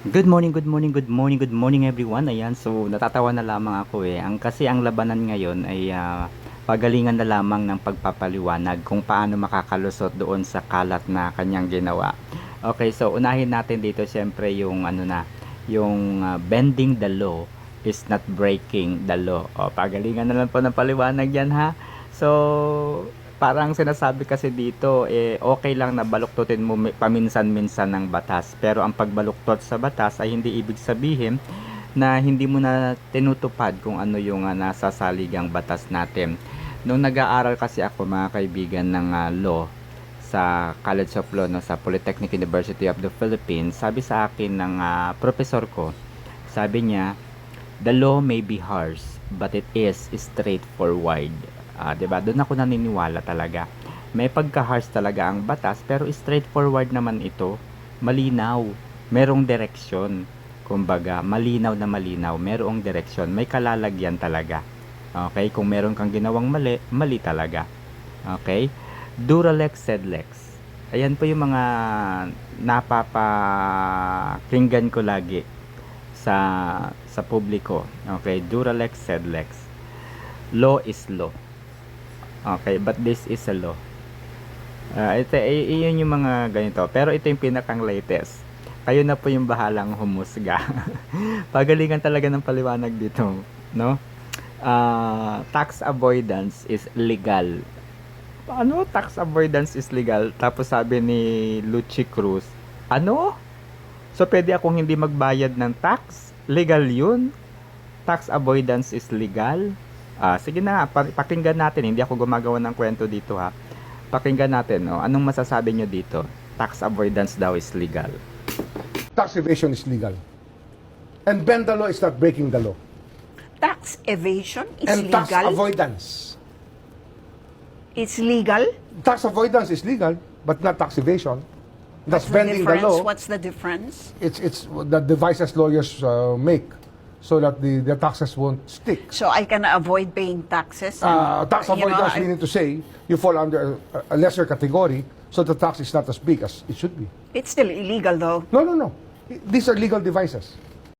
Good morning, good morning, good morning, good morning everyone. Ayan, so natatawa na lamang ako eh. Ang kasi ang labanan ngayon ay ah, pagalingan na lamang ng pagpapaliwanag kung paano makakalusot doon sa kalat na kanyang ginawa. Okay, so unahin natin dito syempre yung ano na, yung ah, bending the law is not breaking the law. O, pagalingan na lang po ng paliwanag yan ha. So, parang sinasabi kasi dito, eh, okay lang na baluktutin mo mi- paminsan-minsan ng batas. Pero ang pagbaluktot sa batas ay hindi ibig sabihin na hindi mo na tinutupad kung ano yung ah, nasa saligang batas natin. Nung nag-aaral kasi ako mga kaibigan ng ah, law sa College of Law no, sa Polytechnic University of the Philippines, sabi sa akin ng ah, professor ko, sabi niya, the law may be harsh, but it is straightforward. Ah, 'di ba? Doon ako naniniwala talaga. May pagka-harsh talaga ang batas, pero straightforward naman ito. Malinaw, merong direksyon. Kumbaga, malinaw na malinaw, merong direksyon, may kalalagyan talaga. Okay? Kung meron kang ginawang mali, mali talaga. Okay? Duralex sed lex. Ayan po yung mga napapakinggan ko lagi sa sa publiko. Okay, Duralex sed lex. Law is law. Okay, but this is a law. Ah, ito, iyon yung mga ganito. Pero ito yung pinakang latest. Kayo na po yung bahalang humusga. Pagalingan talaga ng paliwanag dito, no? Ah, tax avoidance is legal. Ano? Tax avoidance is legal. Tapos sabi ni Luchi Cruz, ano? So, pwede akong hindi magbayad ng tax? Legal yun? Tax avoidance is legal? Ah, sige na, pa- pakinggan natin. Hindi ako gumagawa ng kwento dito ha. Pakinggan natin, no? Anong masasabi nyo dito? Tax avoidance daw is legal. tax evasion is legal. And bend the law is not breaking the law. Tax evasion is and tax legal. avoidance. it's legal. Tax avoidance is legal, but not tax evasion. That's What's the bending the, difference? law. What's the difference? It's it's the devices lawyers uh, make so that the, the taxes won't stick. So I can avoid paying taxes. and, Uh, tax know, avoidance I- meaning to say you fall under a, a lesser category, so the tax is not as big as it should be. It's still illegal though. No, no, no. These are legal devices.